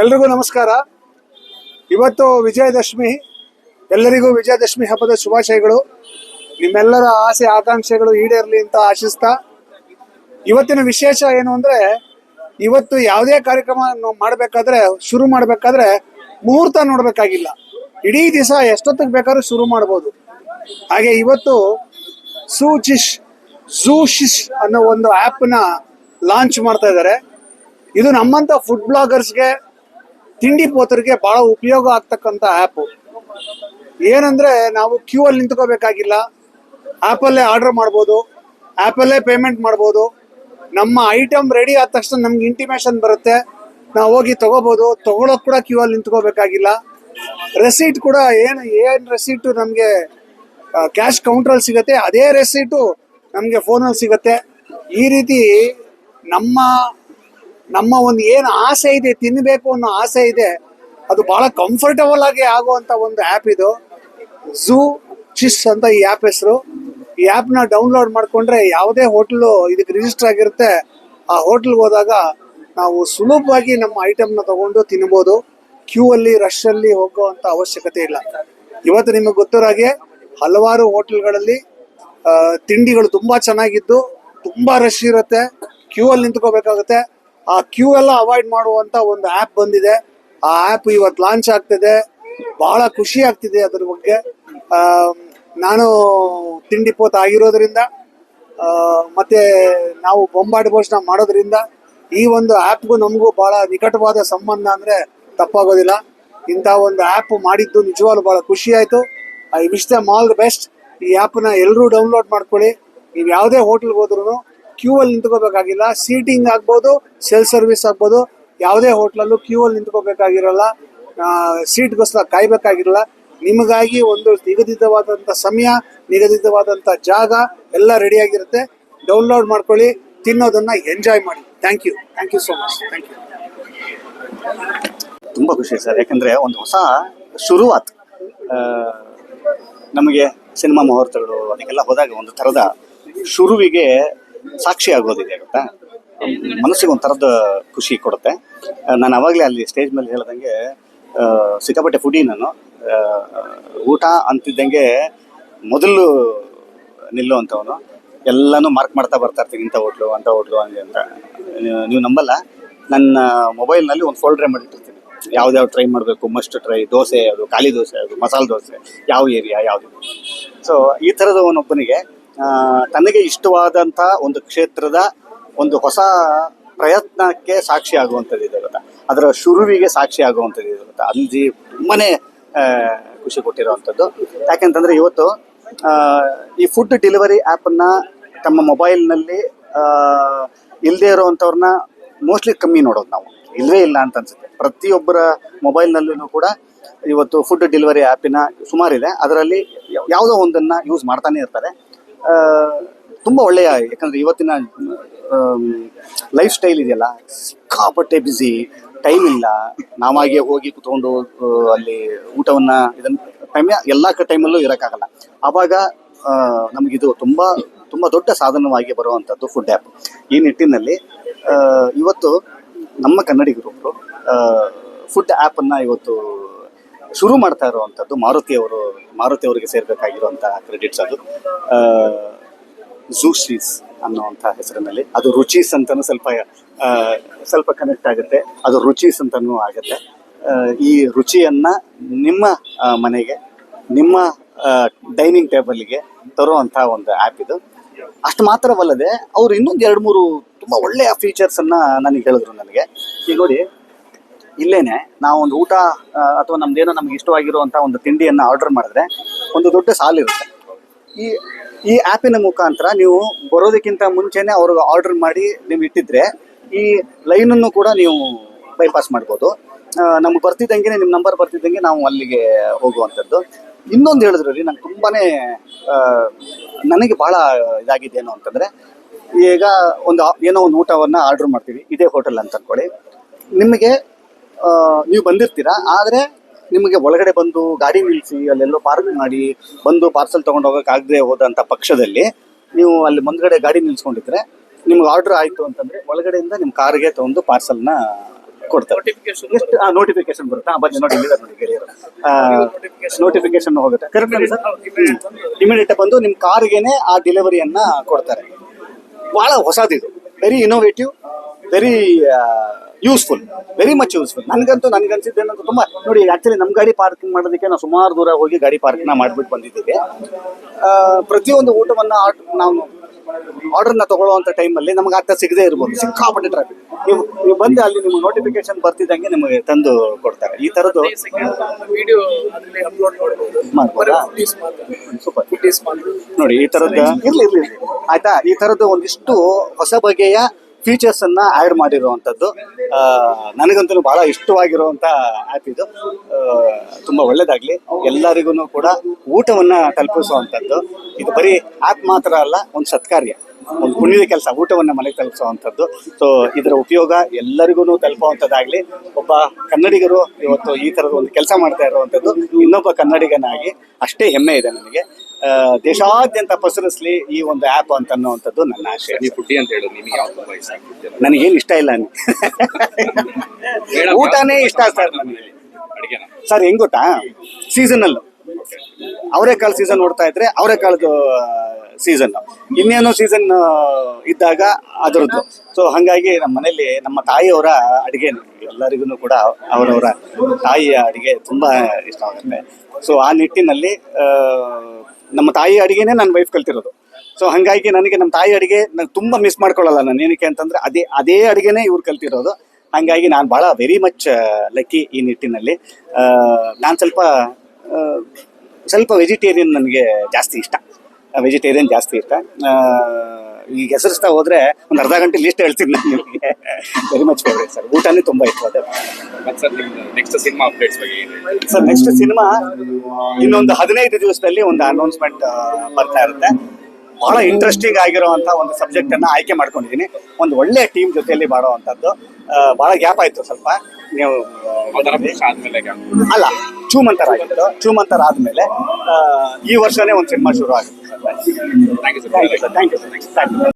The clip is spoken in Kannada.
ಎಲ್ರಿಗೂ ನಮಸ್ಕಾರ. ಇವತ್ತು ವಿಜಯದಶಮಿ, ಎಲ್ಲರಿಗೂ ವಿಜಯದಶಮಿ ಹಬ್ಬದ ಶುಭಾಶಯಗಳು. ನಿಮ್ಮೆಲ್ಲರ ಆಸೆ, ಆಕಾಂಕ್ಷೆಗಳು ಈಡೇರಲಿ ಅಂತ ಆಶಿಸ್ತಾ, ಇವತ್ತಿನ ವಿಶೇಷ ಏನು ಅಂದ್ರೆ, ಇವತ್ತು ಯಾವುದೇ ಕಾರ್ಯಕ್ರಮ ಮಾಡಬೇಕಾದ್ರೆ, ಶುರು ಮಾಡಬೇಕಾದ್ರೆ ಮುಹೂರ್ತ ನೋಡಬೇಕಾಗಿಲ್ಲ. ಇಡೀ ದಿವಸ ಎಷ್ಟೊತ್ತಿಗೆ ಬೇಕಾದ್ರೂ ಶುರು ಮಾಡ್ಬೋದು. ಹಾಗೆ ಇವತ್ತು ಸೂಚಿಶ್ ಝೂಶಿಶ್ ಅನ್ನೋ ಒಂದು ಆ್ಯಪ್ನ ಲಾಂಚ್ ಮಾಡ್ತಾ ಇದ್ದಾರೆ. ಇದು ನಮ್ಮಂಥ ಫುಡ್ ಬ್ಲಾಗರ್ಸ್ಗೆ ತಿಂಡಿ ಪೋತರಿಗೆ ಬಹಳ ಉಪಯೋಗ ಆಗ್ತಕ್ಕಂಥ ಆ್ಯಪು ಏನಂದ್ರೆ ನಾವು ಕ್ಯೂ ಅಲ್ಲಿ ನಿಂತ್ಕೋಬೇಕಾಗಿಲ್ಲ. ಆ್ಯಪಲ್ಲೇ ಆರ್ಡರ್ ಮಾಡ್ಬೋದು. ಆ್ಯಪಲ್ಲೇ ಪೇಮೆಂಟ್ ಮಾಡ್ಬೋದು. ನಮ್ಮ ಐಟಮ್ ರೆಡಿ ಆದ ತಕ್ಷಣ ನಮ್ಗೆ ಇಂಟಿಮೇಷನ್ ಬರುತ್ತೆ. ನಾವು ಹೋಗಿ ತಗೋಬೋದು. ತಗೊಳಕ್ ಕೂಡ ಕ್ಯೂ ಅಲ್ಲಿ ನಿಂತ್ಕೋಬೇಕಾಗಿಲ್ಲ. ರೆಸೀಟ್ ಕೂಡ ಏನು ಏನು ರೆಸೀಟು ನಮಗೆ ಕ್ಯಾಶ್ ಕೌಂಟ್ರಲ್ಲಿ ಸಿಗುತ್ತೆ, ಅದೇ ರೆಸೀಟು ನಮಗೆ ಫೋನಲ್ಲಿ ಸಿಗುತ್ತೆ. ಈ ರೀತಿ ನಮ್ಮ ನಮ್ಮ ಒಂದು ಏನು ಆಸೆ ಇದೆ ತಿನ್ನಬೇಕು ಅನ್ನೋ ಆಸೆ ಇದೆ, ಅದು ಬಹಳ ಕಂಫರ್ಟಬಲ್ ಆಗಿ ಆಗುವಂತ ಒಂದು ಆ್ಯಪ್ ಇದು. ಝೂ ಚಿಸ್ ಅಂತ ಈ ಆ್ಯಪ್ ಹೆಸರು. ಈ ಆ್ಯಪ್ನ ಡೌನ್ಲೋಡ್ ಮಾಡಿಕೊಂಡ್ರೆ ಯಾವುದೇ ಹೋಟ್ಲು ಇದಕ್ಕೆ ರಿಜಿಸ್ಟರ್ ಆಗಿರುತ್ತೆ. ಆ ಹೋಟ್ಲ್ಗೆ ಹೋದಾಗ ನಾವು ಸುಲಭವಾಗಿ ನಮ್ಮ ಐಟಮ್ನ ತಗೊಂಡು ತಿನ್ಬೋದು. ಕ್ಯೂ ಅಲ್ಲಿ ರಶ್ ಅಲ್ಲಿ ಹೋಗುವಂತ ಅವಶ್ಯಕತೆ ಇಲ್ಲ. ಇವತ್ತು ನಿಮಗೆ ಗೊತ್ತಿರೋ ಹಾಗೆ ಹಲವಾರು ಹೋಟೆಲ್ಗಳಲ್ಲಿ ತಿಂಡಿಗಳು ತುಂಬಾ ಚೆನ್ನಾಗಿದ್ದು, ತುಂಬಾ ರಶ್ ಇರುತ್ತೆ. ಕ್ಯೂ ಅಲ್ಲಿ ನಿಂತ್ಕೋಬೇಕಾಗುತ್ತೆ. ಆ ಕ್ಯೂ ಎಲ್ಲ ಅವಾಯ್ಡ್ ಮಾಡುವಂತ ಒಂದು ಆ್ಯಪ್ ಬಂದಿದೆ. ಆ ಆ್ಯಪ್ ಇವತ್ತು ಲಾಂಚ್ ಆಗ್ತಿದೆ. ಬಹಳ ಖುಷಿ ಆಗ್ತಿದೆ ಅದ್ರ ಬಗ್ಗೆ. ನಾನು ತಿಂಡಿ ಪೋತ ಆಗಿರೋದ್ರಿಂದ ಮತ್ತೆ ನಾವು ಬೊಂಬಾಟ್ ಭೋಜನ ಮಾಡೋದ್ರಿಂದ ಈ ಒಂದು ಆ್ಯಪ್ಗೂ ನಮಗೂ ಬಹಳ ನಿಕಟವಾದ ಸಂಬಂಧ ಅಂದ್ರೆ ತಪ್ಪಾಗೋದಿಲ್ಲ. ಇಂಥ ಒಂದು ಆ್ಯಪ್ ಮಾಡಿದ್ದು ನಿಜವಾಗ್ಲೂ ಬಹಳ ಖುಷಿ ಆಯ್ತು. I wish them all the best. ಈ ಆ್ಯಪ್ನ ಎಲ್ಲರೂ ಡೌನ್ಲೋಡ್ ಮಾಡ್ಕೊಳ್ಳಿ. ನೀವು ಯಾವುದೇ ಹೋಟ್ಲ್ಗೆ ಹೋದ್ರೂ ಕ್ಯೂ ಅಲ್ಲಿ ನಿಂತ್ಕೋಬೇಕಾಗಿಲ್ಲ ಸೀಟಿಂಗ್ ಆಗ್ಬೋದು ಸೆಲ್ ಸರ್ವಿಸ್ ಆಗ್ಬೋದು, ಯಾವುದೇ ಹೋಟ್ಲಲ್ಲೂ ಕ್ಯೂ ಅಲ್ಲಿ ನಿಂತ್ಕೋಬೇಕಾಗಿರಲ್ಲ ಸೀಟ್ಗೋಸ್ಕರ ಕಾಯ್ಬೇಕಾಗಿರಲ್ಲ. ನಿಮಗಾಗಿ ಒಂದು ನಿಗದಿತವಾದಂಥ ಸಮಯ ನಿಗದಿತವಾದಂಥ ಜಾಗ ಎಲ್ಲ ರೆಡಿಯಾಗಿರುತ್ತೆ ಡೌನ್ಲೋಡ್ ಮಾಡ್ಕೊಳ್ಳಿ, ತಿನ್ನೋದನ್ನ ಎಂಜಾಯ್ ಮಾಡಿ. Thank you thank you so much thank you ತುಂಬ ಖುಷಿ ಸರ್. ಯಾಕಂದ್ರೆ ಒಂದು ಹೊಸ ಶುರುವಾತ್. ನಮಗೆ ಸಿನಿಮಾ ಮುಹೂರ್ತಗಳು ಅದಕ್ಕೆಲ್ಲ ಹೋದಾಗ ಒಂದು ಥರದ ಶುರುವಿಗೆ ಸಾಕ್ಷಿ ಆಗೋದಿದೆ, ಗೊತ್ತಾ? ಮನಸ್ಸಿಗೆ ಒಂದು ಥರದ ಖುಷಿ ಕೊಡುತ್ತೆ. ನಾನು ಅವಾಗಲೇ ಅಲ್ಲಿ ಸ್ಟೇಜ್ ಮೇಲೆ ಹೇಳ್ದಂಗೆ ಸಿಕ್ಕಾಪಟ್ಟೆ ಫುಡಿ ನಾನು. ಊಟ ಅಂತಿದ್ದಂಗೆ ಮೊದಲು ನಿಲ್ಲುವಂಥವನು. ಎಲ್ಲನೂ ಮಾರ್ಕ್ ಮಾಡ್ತಾ ಬರ್ತಾ ಇರ್ತೀನಿ, ಇಂಥ ಹೋಟ್ಲು, ಅಂಥ ಹೋಟ್ಲು, ಹಂಗೆ ಅಂತ. ನೀವು- ನೀವು ನಂಬಲ್ಲ. ನನ್ನ ಮೊಬೈಲ್ನಲ್ಲಿ ಒಂದು ಫೋಲ್ಡ್ರೇ ಮಾಡಿಟ್ಟಿರ್ತೀನಿ ಯಾವ್ದಾವ್ದು ಟ್ರೈ ಮಾಡಬೇಕು ಮಸ್ಟ್ ಟ್ರೈ ದೋಸೆ ಅದು ಖಾಲಿ ದೋಸೆ ಅದು ಮಸಾಲೆ ದೋಸೆ, ಯಾವ ಏರಿಯಾ ಯಾವುದು. ಸೊ ಈ ಥರದ ಒಬ್ಬನಿಗೆ ತನಗೆ ಇಷ್ಟವಾದಂತಹ ಒಂದು ಕ್ಷೇತ್ರದ ಒಂದು ಹೊಸ ಪ್ರಯತ್ನಕ್ಕೆ ಸಾಕ್ಷಿ ಆಗುವಂಥದ್ದು ಇದೆ ಗೊತ್ತಾ? ಅದರ ಶುರುವಿಗೆ ಸಾಕ್ಷಿ ಆಗುವಂಥದ್ದು ಇದೆ ಗೊತ್ತಾ? ಅಲ್ಲಿ ತುಂಬನೇ ಖುಷಿ ಕೊಟ್ಟಿರುವಂಥದ್ದು. ಯಾಕೆಂತಂದ್ರೆ ಇವತ್ತು ಈ ಫುಡ್ ಡೆಲಿವರಿ ಆ್ಯಪನ್ನು ತಮ್ಮ ಮೊಬೈಲ್ನಲ್ಲಿ ಇಲ್ಲದೆ ಇರುವಂಥವ್ರನ್ನ ಮೋಸ್ಟ್ಲಿ ಕಮ್ಮಿ ನೋಡೋದು ನಾವು. ಇಲ್ಲವೇ ಇಲ್ಲ ಅಂತ ಅನ್ಸುತ್ತೆ. ಪ್ರತಿಯೊಬ್ಬರ ಮೊಬೈಲ್ನಲ್ಲೂ ಕೂಡ ಇವತ್ತು ಫುಡ್ ಡೆಲಿವರಿ ಆ್ಯಪಿನ ಸುಮಾರಿದೆ. ಅದರಲ್ಲಿ ಯಾವುದೋ ಒಂದನ್ನು ಯೂಸ್ ಮಾಡ್ತಾನೆ ಇರ್ತಾರೆ. ತುಂಬ ಒಳ್ಳೆಯ, ಯಾಕಂದರೆ ಇವತ್ತಿನ ಲೈಫ್ ಸ್ಟೈಲ್ ಇದೆಯಲ್ಲ, ಸಿಕ್ಕಾಪಟ್ಟೆ ಬ್ಯುಸಿ ಟೈಮ್ ಇಲ್ಲ. ನಾವಾಗೆ ಹೋಗಿ ಕುತ್ಕೊಂಡು ಅಲ್ಲಿ ಊಟವನ್ನು ಇದನ್ನು ಟೈಮ್ ಎಲ್ಲ ಟೈಮಲ್ಲೂ ಇರೋಕ್ಕಾಗಲ್ಲ. ಆವಾಗ ನಮಗಿದು ತುಂಬ ತುಂಬ ದೊಡ್ಡ ಸಾಧನವಾಗಿ ಬರುವಂಥದ್ದು ಫುಡ್ ಆ್ಯಪ್ ಈ ನಿಟ್ಟಿನಲ್ಲಿ ಇವತ್ತು ನಮ್ಮ ಕನ್ನಡಿಗರು ಫುಡ್ ಆ್ಯಪನ್ನು ಇವತ್ತು ಶುರು ಮಾಡ್ತಾ ಇರುವಂಥದ್ದು ಮಾರುತಿ ಅವರು, ಮಾರುತಿ ಅವರಿಗೆ ಸೇರಬೇಕಾಗಿರುವಂತಹ ಕ್ರೆಡಿಟ್ಸ್ ಅದು. ಝೂಶೀಸ್ ಅನ್ನುವಂಥ ಹೆಸರಿನಲ್ಲಿ. ಅದು ರುಚೀಸ್ ಅಂತಲೂ ಸ್ವಲ್ಪ ಸ್ವಲ್ಪ ಕನೆಕ್ಟ್ ಆಗುತ್ತೆ. ಅದು ರುಚೀಸ್ ಅಂತಲೂ ಆಗುತ್ತೆ. ಈ ರುಚಿಯನ್ನು ನಿಮ್ಮ ಮನೆಗೆ, ನಿಮ್ಮ ಡೈನಿಂಗ್ ಟೇಬಲ್ಗೆ ತರುವಂಥ ಒಂದು ಆ್ಯಪ್ ಇದು. ಅಷ್ಟು ಮಾತ್ರವಲ್ಲದೆ, ಅವರು ಇನ್ನೊಂದು ಎರಡು ಮೂರು ತುಂಬ ಒಳ್ಳೆಯ ಫೀಚರ್ಸನ್ನು ನನಗೆ ಹೇಳಿದ್ರು ನನಗೆ. ಈಗ ನೋಡಿ ಇಲ್ಲೇನೆ ನಾವು ಒಂದು ಊಟ ಅಥವಾ ನಮ್ದೇನೋ ನಮ್ಗೆ ಇಷ್ಟವಾಗಿರುವಂಥ ಒಂದು ತಿಂಡಿಯನ್ನು ಆರ್ಡರ್ ಮಾಡಿದ್ರೆ ಒಂದು ದೊಡ್ಡ ಸಾಲಿರುತ್ತೆ ಈ ಈ ಆ್ಯಪಿನ ಮುಖಾಂತರ ನೀವು ಬರೋದಕ್ಕಿಂತ ಮುಂಚೆನೆ ಅವ್ರಿಗೆ ಆರ್ಡರ್ ಮಾಡಿ ನೀವು ಇಟ್ಟಿದ್ರೆ ಈ ಲೈನನ್ನು ಕೂಡ ನೀವು ಬೈಪಾಸ್ ಮಾಡ್ಬೋದು. ನಮ್ಗೆ ಬರ್ತಿದ್ದಂಗೆ ನಿಮ್ಮ ನಂಬರ್ ಬರ್ತಿದ್ದಂಗೆ ನಾವು ಅಲ್ಲಿಗೆ ಹೋಗುವಂಥದ್ದು. ಇನ್ನೊಂದು ಹೇಳಿದ್ರಲ್ಲಿ ನಂಗೆ ತುಂಬಾನೇ ಆ, ನನಗೆ ಭಾಳ ಏನು ಅಂತಂದರೆ ಈಗ ಒಂದು ಏನೋ ಒಂದು ಊಟವನ್ನು ಆರ್ಡರ್ ಮಾಡ್ತೀವಿ ಇದೇ ಹೋಟೆಲ್ ಅಂತ ಅನ್ಕೊಳ್ಳಿ. ನಿಮಗೆ ನೀವು ಬಂದಿರ್ತೀರಾ? ಆದರೆ ನಿಮಗೆ ಒಳಗಡೆ ಬಂದು ಗಾಡಿ ನಿಲ್ಲಿಸಿ ಅಲ್ಲೆಲ್ಲೋ ಪಾರ್ಕ್ ಮಾಡಿ ಬಂದು ಪಾರ್ಸಲ್ ತೊಗೊಂಡು ಹೋಗೋಕ್ಕಾಗದೆ ಹೋದಂಥ ಪಕ್ಷದಲ್ಲಿ ನೀವು ಅಲ್ಲಿ ಮುಂದ್ಗಡೆ ಗಾಡಿ ನಿಲ್ಸ್ಕೊಂಡಿದ್ರೆ ನಿಮ್ಗೆ ಆರ್ಡರ್ ಆಯಿತು ಅಂತಂದರೆ ಒಳಗಡೆಯಿಂದ ನಿಮ್ಮ ಕಾರ್ಗೆ ತೊಗೊಂಡು ಪಾರ್ಸಲ್ನ ಕೊಡ್ತಾರೆ. ಎಷ್ಟು ಆ ನೋಟಿಫಿಕೇಶನ್ ಬರುತ್ತೆ. ಆ ಬನ್ನಿ ನೋಡಿ ಇಲ್ಲಿದೆ ನೋಡಿ ಗೆಳೆಯರು ನೋಟಿಫಿಕೇಶನ್ ಹೋಗುತ್ತೆ. Correct sir? ಇಮಿಡಿಯೇಟ್ ಬಂದು ನಿಮ್ಮ ಕಾರ್ಗೆನೆ ಆ ಡೆಲಿವರಿಯನ್ನು ಕೊಡ್ತಾರೆ. ಬಹಳ ಹೊಸದಿದು. Very innovative very useful very much useful ನನಗಂತೂ ನನಗನ್ಸಿದ್ದು ಏನಂತ ತುಂಬ ನೋಡಿ ಆ್ಯಕ್ಚುಲಿ ನಮ್ಮ ಗಾಡಿ ಪಾರ್ಕಿಂಗ್ ಮಾಡೋದಕ್ಕೆ ನಾವು ಸುಮಾರು ದೂರ ಹೋಗಿ ಗಾಡಿ ಪಾರ್ಕಿಂಗ್ ಮಾಡಿಬಿಟ್ಟು ಬಂದಿದ್ದೀವಿ. ಪ್ರತಿಯೊಂದು ಊಟವನ್ನು ನಾವು ಆರ್ಡರ್ನ ತಗೊಳ್ಳುವಂಥ ಟೈಮಲ್ಲಿ ನಮ್ಗೆ ಆಗ್ತಾ ಸಿಗದೇ ಇರ್ಬೋದು ಸಿಕ್ಕಾಪಟ್ಟೆ ಟ್ರಾಫಿಕ್ ನೀವು ನೀವು ಬಂದು ಅಲ್ಲಿ ನಿಮ್ಗೆ ನೋಟಿಫಿಕೇಶನ್ ಬರ್ತಿದ್ದಂಗೆ ನಿಮಗೆ ತಂದು ಕೊಡ್ತಾರೆ. ಈ ಥರದ್ದು ಸೂಪರ್ ನೋಡಿ ಈ ಥರದ್ದು ಇರ್ಲಿ ಇರ್ಲಿ. ಆಯ್ತಾ? ಈ ಥರದ್ದು ಒಂದಿಷ್ಟು ಹೊಸ ಬಗೆಯ ಫೀಚರ್ಸ್ ಅನ್ನ ಆಡ್ ಮಾಡಿರುವಂತದ್ದು ಆ, ನನಗಂತೂ ಬಹಳ ಇಷ್ಟವಾಗಿರುವಂತ ಆ್ಯಪ್ ಇದು. ತುಂಬಾ ಒಳ್ಳೇದಾಗ್ಲಿ. ಎಲ್ಲರಿಗೂ ಕೂಡ ಊಟವನ್ನ ತಲುಪಿಸುವಂಥದ್ದು. ಇದು ಬರೀ ಆ್ಯಪ್ ಮಾತ್ರ ಅಲ್ಲ ಒಂದು ಸತ್ಕಾರ್ಯ. ಒಂದು ಪುಣ್ಯದ ಕೆಲಸ ಊಟವನ್ನ ಮನೆಗೆ ತಲುಪಿಸುವಂಥದ್ದು. ಸೊ ಇದರ ಉಪಯೋಗ ಎಲ್ಲರಿಗೂ ತಲುಪುವಂಥದ್ದಾಗ್ಲಿ. ಒಬ್ಬ ಕನ್ನಡಿಗರು ಇವತ್ತು ಈ ಥರದ ಒಂದು ಕೆಲಸ ಮಾಡ್ತಾ ಇರುವಂಥದ್ದು ಇನ್ನೊಬ್ಬ ಕನ್ನಡಿಗನಾಗಿ ಅಷ್ಟೇ ಹೆಮ್ಮೆ ಇದೆ ನನಗೆ. ದೇಶಾದ್ಯಂತ ಪಸರಿಸ್ಲಿ ಈ ಒಂದು ಆ್ಯಪ್ ಅಂತ ಅನ್ನುವಂಥದ್ದು ನನ್ನ ಆಶಯ ನೀವು ಫುಡ್ಡಿ ಅಂತ ಹೇಳೋದು ನಿಮಗೆ ಯಾವ ತುಂಬ ಇಷ್ಟ ನನಗೇನು ಇಷ್ಟ ಇಲ್ಲ ಊಟನೇ ಇಷ್ಟ ಸರ್ ನನಗೆ. ಅಡಿಗೆನ? ಸರ್ ಹೆಂಗ್ ಗೊತ್ತಾ? ಸೀಸನಲ್ ಅವರೆಕಾಳು ಸೀಸನ್ ನೋಡ್ತಾ ಇದ್ರೆ ಅವರೆಕಾಳದ್ದು ಸೀಸನ್ ಇನ್ನೇನೋ ಸೀಸನ್ ಇದ್ದಾಗ ಅದರದ್ದು. ಸೊ ಹಾಗಾಗಿ ನಮ್ಮ ಮನೆಯಲ್ಲಿ ನಮ್ಮ ತಾಯಿಯವರ ಅಡಿಗೆ ಎಲ್ಲರಿಗೂ ಕೂಡ ಅವರವರ ತಾಯಿಯ ಅಡಿಗೆ ತುಂಬಾ ಇಷ್ಟ ಆಗುತ್ತೆ. ಸೊ ಆ ನಿಟ್ಟಿನಲ್ಲಿ ನಮ್ಮ ತಾಯಿ ಅಡಿಗೆನೇ ನನ್ನ ವೈಫ್ ಕಲ್ತಿರೋದು. ಸೊ ಹಾಗಾಗಿ ನನಗೆ ನಮ್ಮ ತಾಯಿ ಅಡಿಗೆ ನಾನು ತುಂಬ ಮಿಸ್ ಮಾಡ್ಕೊಳ್ಳಲ್ಲ ನಾನು. ಏನಕ್ಕೆ ಅಂತಂದ್ರೆ ಅದೇ ಅದೇ ಅಡಿಗೆನೇ ಇವ್ರು ಕಲ್ತಿರೋದು. ಹಾಗಾಗಿ ನಾನು ಭಾಳ ವೆರಿ ಮಚ್ ಲಕ್ಕಿ ಈ ನಿಟ್ಟಿನಲ್ಲಿ. ನಾನು ಸ್ವಲ್ಪ ಸ್ವಲ್ಪ ವೆಜಿಟೇರಿಯನ್ ನನಗೆ ಜಾಸ್ತಿ ಇಷ್ಟ. ವೆಜಿಟೇರಿಯನ್ ಜಾಸ್ತಿ ಇಷ್ಟ. ಈಗ ಹೆಸರಿಸ್ತಾ ಹೋದ್ರೆ ಒಂದು ಅರ್ಧ ಗಂಟೆ ಲಿಸ್ಟ್ ಹೇಳ್ತೀನಿ ನಾನು ನಿಮಗೆ. ವೆರಿ ಮಚ್ ಫೇವ್ರೇಟ್ ಸರ್ ಊಟನೇ ತುಂಬ ಇತ್ತು ಅದೇ. ಸರ್ ನೆಕ್ಸ್ಟ್ ಸಿನಿಮಾ ಅಪ್ಡೇಟ್ಸ್ ಬಗ್ಗೆ? ಸರ್ ನೆಕ್ಸ್ಟ್ ಸಿನಿಮಾ ಇನ್ನೊಂದು ಹದಿನೈದು ದಿವಸದಲ್ಲಿ ಒಂದು ಅನೌನ್ಸ್ಮೆಂಟ್ ಬರ್ತಾ ಇರುತ್ತೆ. ಬಹಳ ಇಂಟ್ರೆಸ್ಟಿಂಗ್ ಆಗಿರುವಂತ ಒಂದು ಸಬ್ಜೆಕ್ಟ್ ಅನ್ನ ಆಯ್ಕೆ ಮಾಡ್ಕೊಂಡಿದ್ದೀನಿ ಒಂದು ಒಳ್ಳೆ ಟೀಮ್ ಜೊತೆಯಲ್ಲಿ ಮಾಡುವಂತದ್ದು. ಬಹಳ ಗ್ಯಾಪ್ ಆಯ್ತು ಸ್ವಲ್ಪ. ನೀವು ಅಲ್ಲ ಚೂಮಂತರ ಆಗಿತ್ತು ಚೂಮಂತರ ಆದ್ಮೇಲೆ ಈ ವರ್ಷನೇ ಒಂದು ಸಿನಿಮಾ ಶುರು ಆಗುತ್ತೆ thank you sir thank you sir thank you sir thank you